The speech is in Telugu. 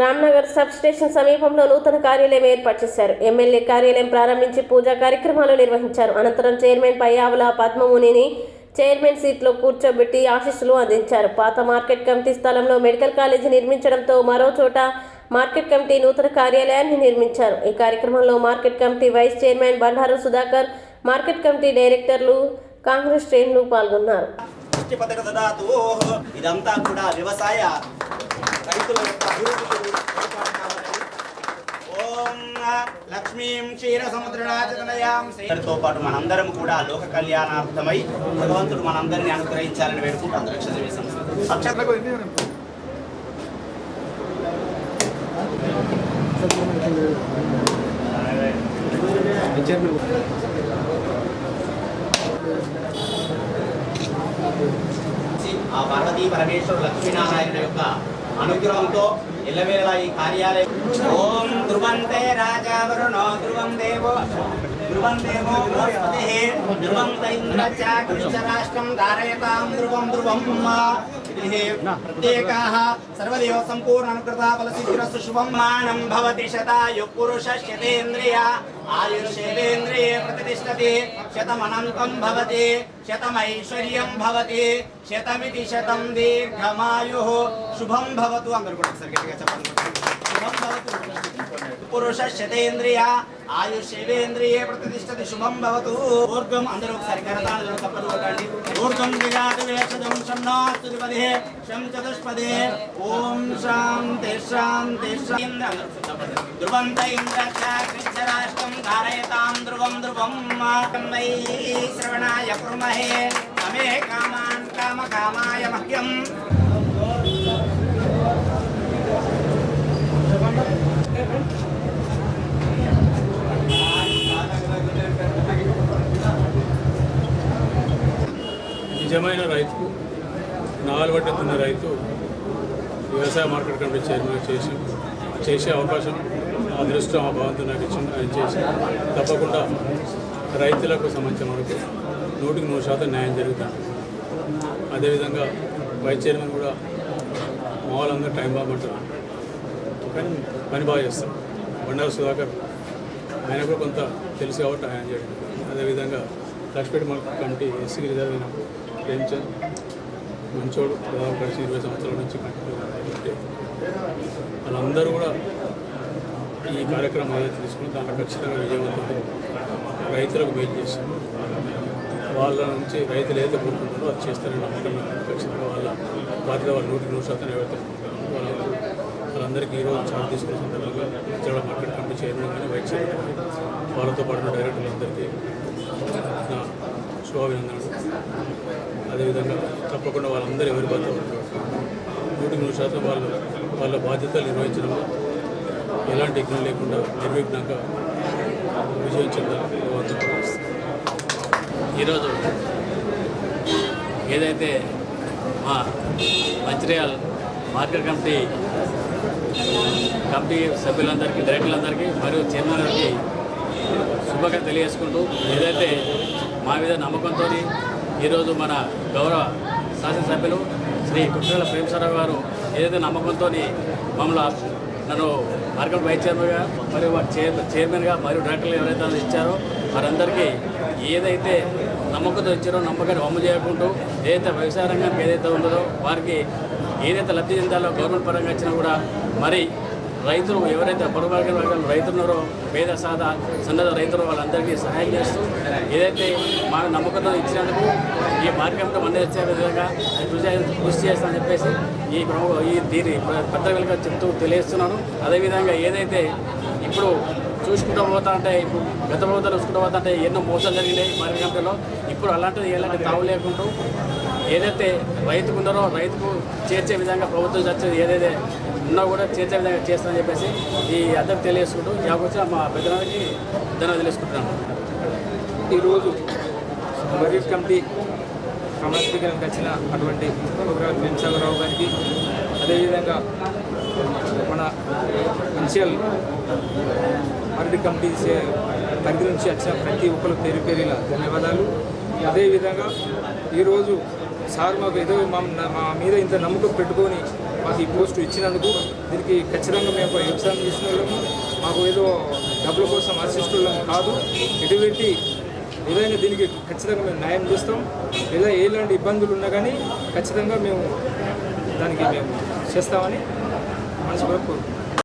రామ్నగర్ సబ్ స్టేషన్ సమీపంలో నూతన కార్యాలయం ఏర్పాటు చేశారు. ఎమ్మెల్యే కార్యాలయం ప్రారంభించి పూజా కార్యక్రమాలు నిర్వహించారు. అనంతరం చైర్మన్ పయ్యావుల పద్మమునిని చైర్మన్ సీట్లో కూర్చోబెట్టి ఆశీస్సులు అందించారు. పాత మార్కెట్ కమిటీ స్థలంలో మెడికల్ కాలేజీ నిర్మించడంతో మరో చోట మార్కెట్ కమిటీ నూతన కార్యాలయాన్ని నిర్మించారు. ఈ కార్యక్రమంలో market committee vice chairman Bandaru Sudhakar market committee డైరెక్టర్లు కాంగ్రెస్ శ్రేణులు పాల్గొన్నారు. ఇదంతా కూడా వ్యవసాయ రైతుల యొక్క అభివృద్ధికి లక్ష్మీం పాటు మనందరం కూడా లోక కళ్యాణార్థమై భగవంతుడు మనందరిని అనుగ్రహించాలని వేడుకుంటూ అంతరిక్ష ఆ పార్వతీ పరమేశ్వర లక్ష్మీనారాయణ యొక్క అనుగ్రహంతో ఎల్లవేళ ఈ కార్యాలయం ఓం ధ్రువంతే రాజావరుణో ధ్రువం దేవో ధ్రువం దేవో బృహస్పతి ధ్రువం తైంద్రచాకృషరాష్ట్రం ధారయతాం ధ్రువం ధ్రువం ప్రత్యేకాः సర్వదేవ సంపూర్ణ అనుకృతా ఫలసిద్ధిరస్తు శుభం మానం భవతి శతాయు పురుషశ్యతేంద్రియ ఆయుష్యేంద్రియే ప్రతిష్టతి శతమనంతం భవతి శతమైశ్వర్యం భవతి శతమితి శతం దీర్ఘమాయు శుభం భవతు అందరూ కూడా ఒకసారి గట్టిగా చెప్పండి శుభం భవతు పురుష శతేంద్రియ ఆయుషేంద్రియే ప్రతిష్టతి శుభం భవతు. ఊర్గం అందరూ ఒకసారి కరతాళలో కప్పలు కొట్టండి. ఊర్గం విరాట్ వేషజం షన్నాస్తు ద్విపదే శం చతుష్పదే. ఓం శాంతి శాంతి శాంతి. ధ్రువంత ఇంద్రచాక్షరాష్టం ధారయతాం ధ్రువం ధ్రువం. వై శ్రవణాయ కుర్మహే. అమే కామాన్ కామ కామాయ మహ్యం. నిజమైన రైతుకు నాలుగడ్డుతున్న రైతు వ్యవసాయ మార్కెట్ కమిటీ చైర్మన్ చేసి చేసే అవకాశం ఆ అదృష్టం ఆ భవంతు నాకు ఇచ్చింది ఆయన చేసి తప్పకుండా రైతులకు సంబంధించిన వరకు నూటికి నూరు శాతం న్యాయం జరుగుతుంది. అదేవిధంగా వైస్ చైర్మన్ కూడా మామూలంగా టైం బాగుంటారు కానీ పని బాగా చేస్తారు. బండారు సుధాకర్ ఆయన కూడా కొంత తెలుసు కాబట్టి ఆయన చేయడం. అదేవిధంగా Lakshmipeta market committee SC reserve అయినప్పుడు ప్రేమ్చంద్ మంచోడు దాదాపు కలిసి ఇరవై సంవత్సరాల నుంచి కంటిన్యూ వాళ్ళందరూ కూడా ఈ కార్యక్రమం ఏదైతే తీసుకుని దాంట్లో ఖచ్చితంగా విజయవంతం రైతులకు మేలు చేస్తారు వాళ్ళ నుంచి రైతులు ఏదైతే కోరుకుంటారో అది చేస్తారని నమ్మకం ఖచ్చితంగా వాళ్ళ బాధ్యత వాళ్ళు నూటికి నూరు శాతం ఎవరైతే వాళ్ళందరూ వాళ్ళందరికీ ఈరోజు చార్జ్ తీసుకునే సందర్భంగా విజయవాడ మార్కెట్ కమిటీ చైర్మన్ కానీ వైస్ చైర్మన్ కానీ వాళ్ళతో పాటు డైరెక్టర్లందరికీ నా శుభాభినందనలు అదేవిధంగా తప్పకుండా వాళ్ళందరూ ఎవరి బాధ్యత ఉంటారు నూటికి నూరు శాతం వాళ్ళు వాళ్ళ బాధ్యతలు నిర్వహించడంలో ఎలాంటి విఘ్నం లేకుండా నిర్విఘ్నంగా విజయం చెందాలి ఈరోజు ఏదైతే మా మంచిర్యాల మార్కెట్ కమిటీ కమిటీ సభ్యులందరికీ డైరెక్టర్లందరికీ మరియు చైర్మన్ గారికి శుభంగా తెలియజేసుకుంటూ ఏదైతే మా మీద నమ్మకంతో ఈరోజు మన గౌరవ శాసనసభ్యులు శ్రీ కుట్రల ప్రేమసారావు గారు ఏదైతే నమ్మకంతో మమ్మల్ని నన్ను మార్కెట్ వైస్ చైర్మన్గా మరియు వారి చైర్మన్గా మరియు డైరెక్టర్లు ఎవరైతే ఇచ్చారో వారందరికీ ఏదైతే నమ్మకంతో ఇచ్చారో నమ్మకాన్ని వమ్ము చేయకుంటూ ఏదైతే వ్యవసాయ రంగానికి ఏదైతే ఉందో వారికి ఏదైతే లబ్ధి చెందాలో గవర్నమెంట్ పరంగా ఇచ్చినా కూడా మరి రైతులు ఎవరైతే పొరుగు వర్గాల వర్గాలు రైతులు ఉన్నారో పేద సాధ సన్నద రైతులు వాళ్ళందరికీ సహాయం చేస్తూ ఏదైతే మా నమ్మకంతో ఇచ్చినందుకు ఈ మార్గంలో మంది వచ్చే విధంగా కృషి కృషి చేస్తానని చెప్పేసి ఈ ఈ దీని పత్రికలుగా చెప్తూ తెలియజేస్తున్నాను. అదేవిధంగా ఏదైతే ఇప్పుడు చూసుకుంటూ పోతా అంటే ఇప్పుడు గత ప్రభుత్వాలు చూసుకుంటూ పోతా అంటే ఎన్నో మోసాలు జరిగినాయి మార్గంలో ఇప్పుడు అలాంటిది ఎలాంటి తావు లేకుండా ఏదైతే రైతుకు ఉన్నారో రైతుకు చేర్చే విధంగా ప్రభుత్వం చచ్చేది ఏదైతే ఉన్నా కూడా చేర్చే విధంగా చేస్తానని చెప్పేసి ఈ అందరికి తెలియజేసుకుంటూ జాగ్రత్త మా పెద్దనానికి ధన్యవాదాలు తెలుసుకుంటున్నాను. ఈరోజు బడ్జెట్ కమిటీ ప్రమాణీకరణకు వచ్చిన అటువంటి ప్రోగ్రామ్ వెంచగరావు గారికి అదేవిధంగా మన ఇన్షియల్ బడ్జెట్ కమిటీ దగ్గర పరిధి నుంచి వచ్చిన ప్రతి ఒక్కరు పేరు పేరుల ధన్యవాదాలు. అదేవిధంగా ఈరోజు సార్ మాకు ఏదో మా మా మీద ఇంత నమ్మకం పెట్టుకొని మాకు ఈ పోస్ట్ ఇచ్చినందుకు దీనికి ఖచ్చితంగా మేము వ్యవసాయం చేసిన వాళ్ళము. మాకు ఏదో డబ్బుల కోసం అసిస్ట్ వాళ్ళం కాదు. ఎటువంటి ఏదైనా దీనికి ఖచ్చితంగా మేము న్యాయం చేస్తాం. లేదా ఎలాంటి ఇబ్బందులు ఉన్నా కానీ ఖచ్చితంగా మేము దానికి మేము చేస్తామని మనసు కోరుకుంటున్నాం.